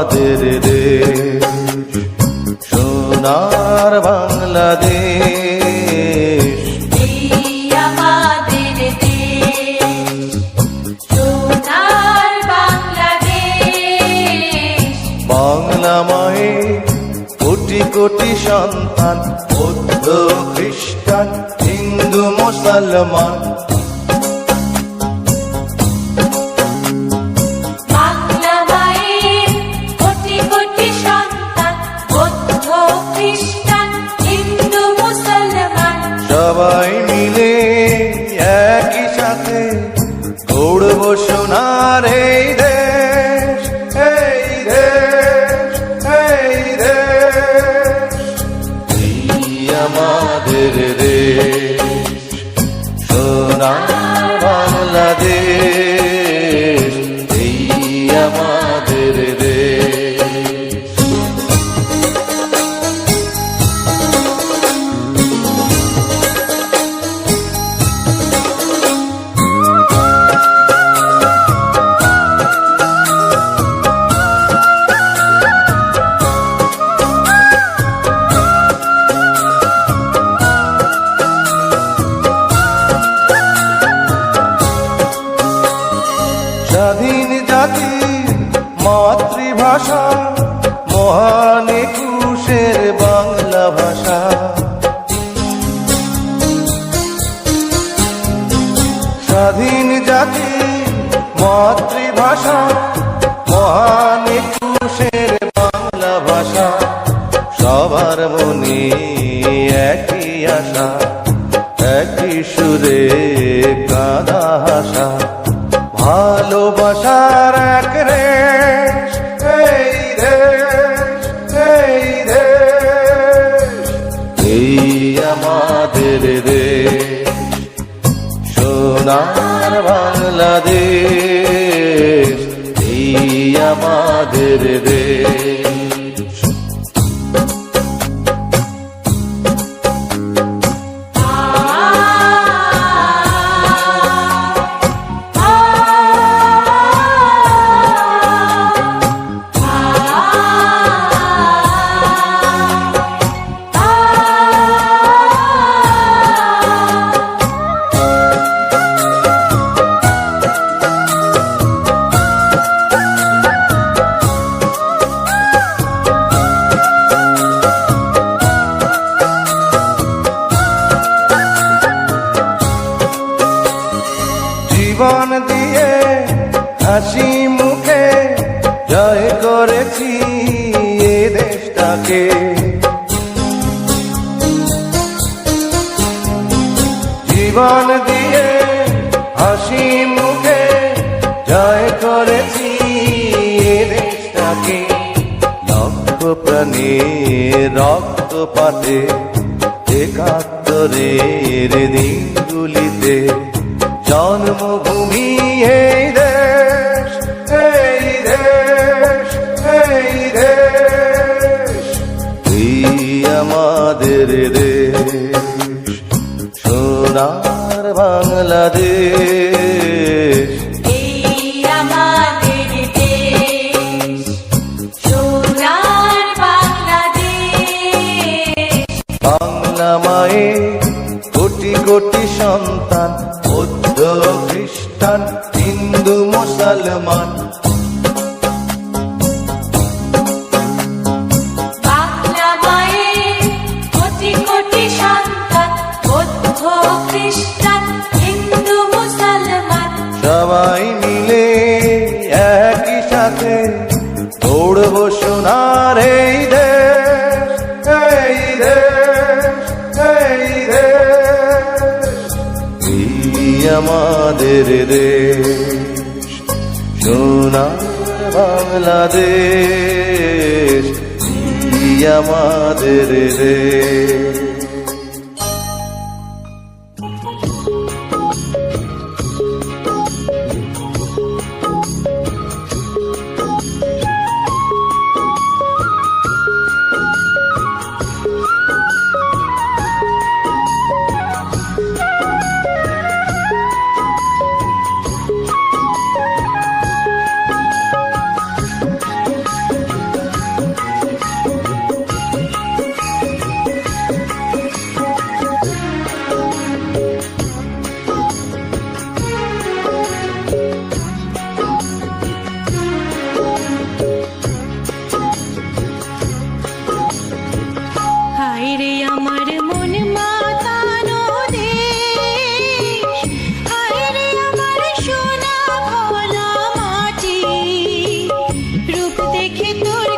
আমাদের দেশ। সোনার বাংলাদেশ। বাংলা মায়ে কোটি কোটি সন্তান বৌদ্ধ খ্রিস্টান হিন্দু মুসলমান। সবাই স্বাধীন জাতি, মাতৃভাষা, মহান একুশের বাংলা ভাষা। স্বাধীন জাতি, মাতৃভাষা, মহান একুশের বাংলা ভাষা। সবার মনে একই আশা, একই সুরে কাদা হাসা। বাংলাদেশ দেশটাকে জীবন দিয়ে হাসি মুখে জয় করেছি দেশটাকে। লক্ষ প্রাণে রক্ত পাতে একাত্তরের দিনগুলিতে জন্মভূমি এই বাংলাদেশ। বাংলা মায়ে কোটি কোটি সন্তান বৌদ্ধ খ্রিস্টান হিন্দু মুসলমান। সাথে দৌড়ব সোনার এই দেশ এই দেশ এই দেশ। আমাদের দেশ, সোনার বাংলাদেশ। আমাদের দেশ। Que tudo